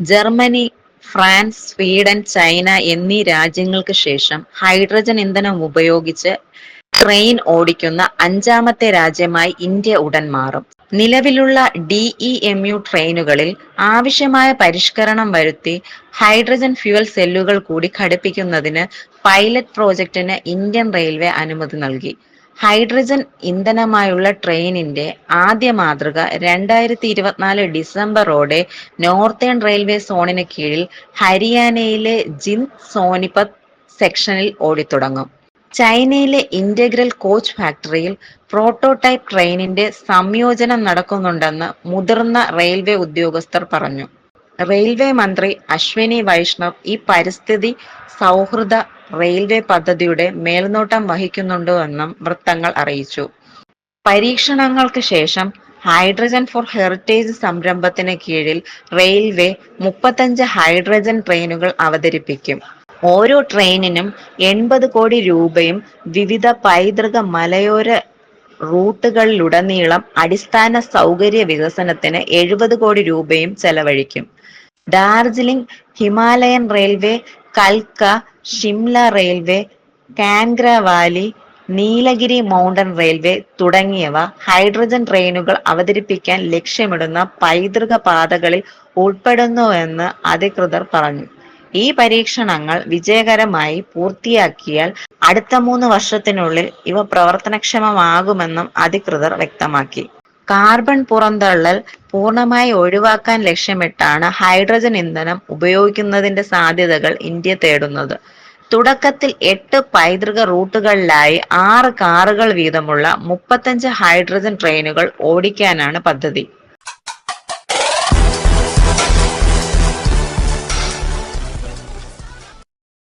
Germany France Sweden China എന്നീ രാജ്യങ്ങൾക്ക് ശേഷം ഹൈഡ്രജൻ ഇന്ധനം ഉപയോഗിച്ച് ട്രെയിൻ ഓടിക്കുന്ന അഞ്ചാമത്തെ രാജ്യമായി ഇന്ത്യ ഉടൻ മാറും. നിലവിലുള്ള ഡിഇ എം യു ട്രെയിനുകളിൽ ആവശ്യമായ പരിഷ്കരണം വരുത്തി ഹൈഡ്രജൻ ഫ്യുവൽ സെല്ലുകൾ കൂടി ഘടിപ്പിക്കുന്നതിന് പൈലറ്റ് പ്രോജക്ടിന് ഇന്ത്യൻ റെയിൽവേ അനുമതി നൽകി. ഹൈഡ്രജൻ ഇന്ധനമായുള്ള ട്രെയിനിന്റെ ആദ്യ മാതൃക രണ്ടായിരത്തി ഇരുപത്തിനാല് ഡിസംബറോടെ നോർത്തേൺ റെയിൽവേ സോണിന് കീഴിൽ ഹരിയാനയിലെ ജിൻ സോനിപത് സെക്ഷനിൽ ഓടിത്തുടങ്ങും. ചൈനയിലെ ഇന്റഗ്രൽ കോച്ച് ഫാക്ടറിയിൽ പ്രോട്ടോടൈപ്പ് ട്രെയിനിന്റെ സംയോജനം നടക്കുന്നുണ്ടെന്ന് മുതിർന്ന റെയിൽവേ ഉദ്യോഗസ്ഥർ പറഞ്ഞു. റെയിൽവേ മന്ത്രി അശ്വിനി വൈഷ്ണവ് ഈ പരിസ്ഥിതി സൗഹൃദ റെയിൽവേ പദ്ധതിയുടെ മേൽനോട്ടം വഹിക്കുന്നുണ്ടെന്നും വൃത്തങ്ങൾ അറിയിച്ചു. പരീക്ഷണങ്ങൾക്ക് ശേഷം ഹൈഡ്രജൻ ഫോർ ഹെറിറ്റേജ് സംരംഭത്തിന് കീഴിൽ റെയിൽവേ മുപ്പത്തഞ്ച് ഹൈഡ്രജൻ ട്രെയിനുകൾ അവതരിപ്പിക്കും. ഓരോ ട്രെയിനിനും എൺപത് കോടി രൂപയും വിവിധ പൈതൃക മലയോര റൂട്ടുകളിലുടനീളം അടിസ്ഥാന സൗകര്യ വികസനത്തിന് എഴുപത് കോടി രൂപയും ചെലവഴിക്കും. Darjeeling Himalayan railway കൽക്ക Shimla railway Kangra valley Nilgiri mountain railway തുടങ്ങിയവ ഹൈഡ്രജൻ ട്രെയിനുകൾ അവതരിപ്പിക്കാൻ ലക്ഷ്യമിടുന്ന പൈതൃക പാതകളിൽ ഉൾപ്പെടുന്നുവെന്ന് അധികൃതർ പറഞ്ഞു. ഈ പരീക്ഷണങ്ങൾ വിജയകരമായി പൂർത്തിയാക്കിയാൽ അടുത്ത മൂന്ന് വർഷത്തിനുള്ളിൽ ഇവ പ്രവർത്തനക്ഷമമാകുമെന്നും അധികൃതർ വ്യക്തമാക്കി. കാർബൺ പുറന്തള്ളൽ പൂർണമായി ഒഴിവാക്കാൻ ലക്ഷ്യമിട്ടാണ് ഹൈഡ്രജൻ ഇന്ധനം ഉപയോഗിക്കുന്നതിന്റെ സാധ്യതകൾ ഇന്ത്യ തേടുന്നത്. തുടക്കത്തിൽ എട്ട് പൈതൃക റൂട്ടുകളിലായി ആറ് കാറുകൾ വീതമുള്ള മുപ്പത്തഞ്ച് ഹൈഡ്രജൻ ട്രെയിനുകൾ ഓടിക്കാനാണ് പദ്ധതി.